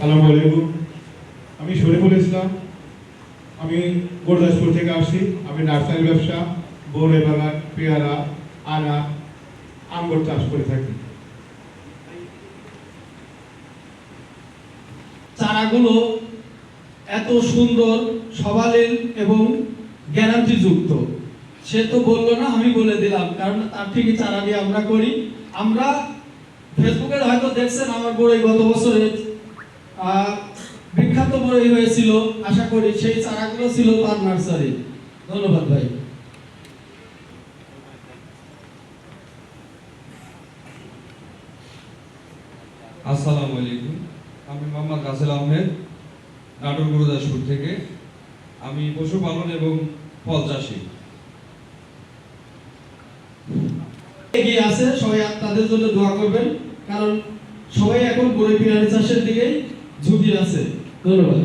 সালাম আলাইকুম। আমি শরীফুল ইসলাম। আমি গুরদাসপুর থেকে আসি আমি নার্সারি ব্যবসা বৌরে বাগান পেয়ারা, আনা, আঙ্গুর চাষ করে থাকি। চারাগুলো এত সুন্দর সবালিল এবং গ্যারান্টি যুক্ত সে তো বলল না, আমি বলে দিলাম, কারণ তার থেকে চারা দিয়ে আমরা করি। আমরা ফেসবুকে হয়তো দেখছেন আমার বড়ই গত বছরে বিখ্যাত বড়ই হয়েছিল আশা করি সেই চারাগুলো ছিল তার নার্সারি। ধন্যবাদ ভাই। আসসালামু আলাইকুম। আমি মোহাম্মদ রাসেল আহমেদ নাটোর গুরুদাসপুর থেকে। আমি পশুপালন এবং ফল চাষি। এগিয়ে আছে সবাই তাদের জন্য দোয়া করবেন কারণ সবাই এখন পিনারি চাষের দিকে ঝুঁকি আছে। ধন্যবাদ।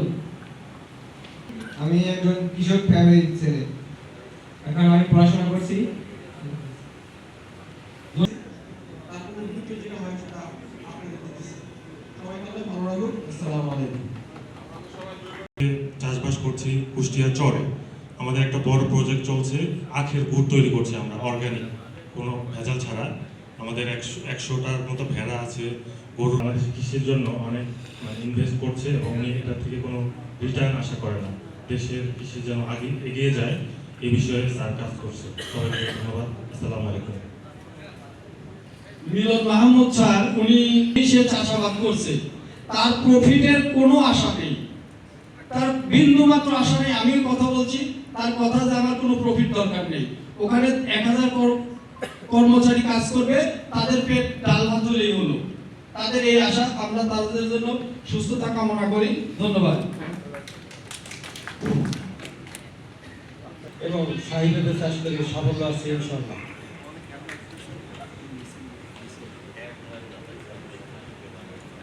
আমি একজন কৃষক ফ্যামিলির ছেলে। এখন আমি পড়াশোনা করছি। চাষবাস করছি কুষ্টিয়া চরে। আমাদের একটা বড় প্রজেক্ট চলছে। আখের গুড় তৈরি করছি আমরা অর্গানিক কোনো ভেজাল ছাড়া। আমাদের একশো একশোটার মতো ভেড়া আছে গরু। আমাদের কৃষির জন্য অনেক ইনভেস্ট করছে এবং এটা থেকে কোনো রিটার্ন আশা করে না। দেশের কৃষি যেন আগে এগিয়ে যায় এই বিষয়ে স্যার কাজ করছে। সবাইকে ধন্যবাদ। আসসালামু আলাইকুম। মিলন মাহমুদ স্যার উনি সে চাষাবাদ করছে। তার প্রফিটের কোনো আশা নেই। তার বিন্দু মাত্র আশা নেই আমি কথা বলছি। তার কথা যে আমার কোনো প্রফিট দরকার নেই। ওখানে এক হাজার কর্মচারী কাজ করবে তাদের পেট ডাল ভাত হলেই হলো। তাদের এই আশা আমরা তাদের জন্য সুস্থতা কামনা করি। ধন্যবাদ। এবং সাহিত্যের চাষ করে সাফল্য আছে ইনশাল্লাহ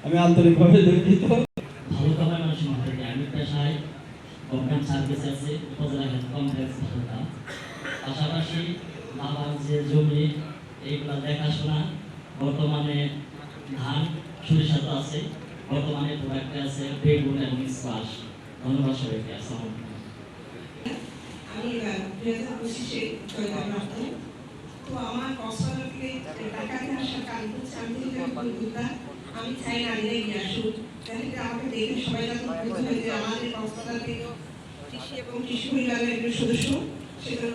আমি আন্তরিকভাবে দুঃখিত। ভালো খাবার মানুষের থেকে আমি পেশায় গভর্নমেন্ট সার্ভিস আছে উপজেলা হেলথ কমপ্লেক্স হাসপাতাল পাশাপাশি বাবার যে জমি, এইগুলা দেখাশোনা, বর্তমানে ধান, সরিষা তো আছে, বর্তমানে প্রোডাক্টে আছে বেগুন এবং স্কোয়াশ। ধন্যবাদ সবাইকে, আসসালামু আমি আমার কারণ হচ্ছে আমি চাই যে আমাদের কক্সবাজারে কৃষি এবং সদস্য সেজন্য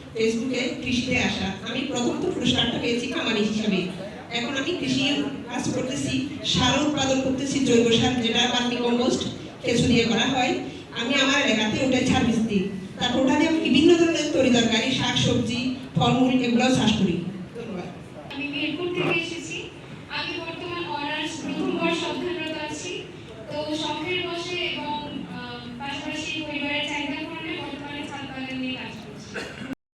ফেসবুকে কৃষিতে আসা। আমি প্রথম তো পুরস্কারটা পেয়েছি খামারি হিসাবে। এখন আমি কৃষি কাজ করতেছি, সার উৎপাদন করতেছি, জৈব সার, যেটা বাকি কম্পোস্ট কেঁচু দিয়ে করা হয়। আমি আমার এলাকাতে ওটাই সার্ভিস দিই তারপর ওটা আমি বিভিন্ন ধরনের তরি তরকারি, শাক সবজি, ফলমূল, এগুলোও চাষ করি। ধন্যবাদ। আমি